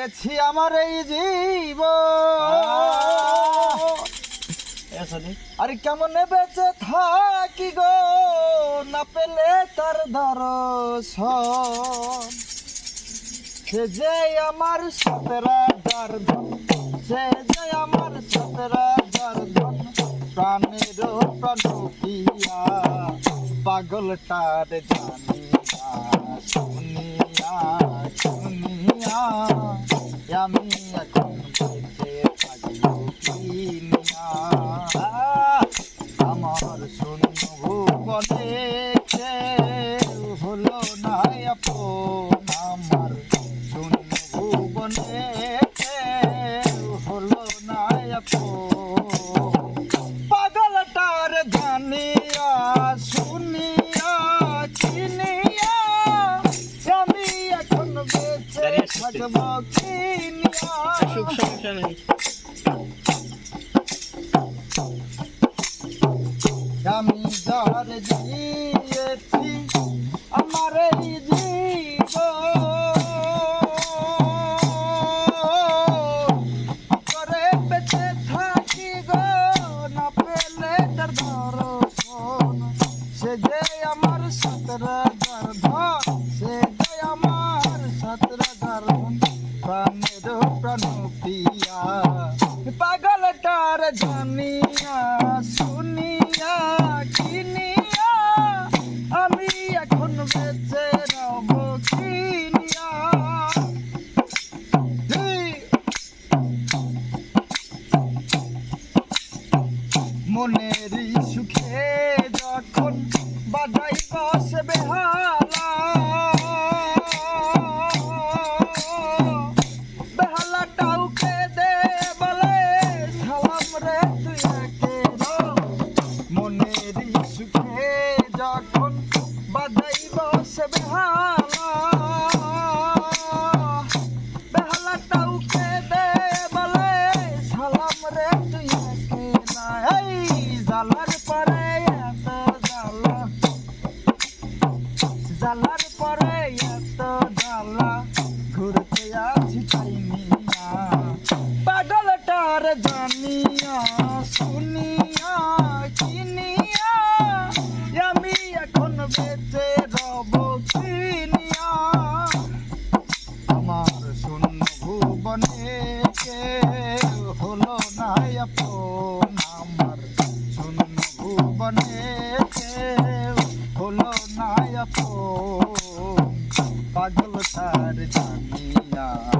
গেছি আমার এই জীব। আরে কেমন বেঁচে থাকি গো? না পেলে তার দর্শন। সে যে আমার সতেরা ধন সে যে আমার সতেরা ধন প্রাণের প্রাণ পাগলটার জানিয়া শুনিয়া আমি এখন বেঁচে থাকব কিনিয়া আমার শূন্য ভুবনে হলো না আপন আমার শূন্য ভুবনে না সমস্যা নেই আমি যার দিয়েছি আমার এই পাগলটার জানিয়া শুনিয়া কিনিয়া আমি এখন বেঁচে রব কিনিয়া হেই! মনেরই সুখে যখন বাজাই বসে বেহালা বাজাই বসে বেহালা। বেহালা টাউকে দে বলে, সালাম রে, তুই একে না এই জালার পরে এত জালা জালার পরে এত জালা ঘুরতে আছি পাগলটার জানিয়া শুনিয়া তার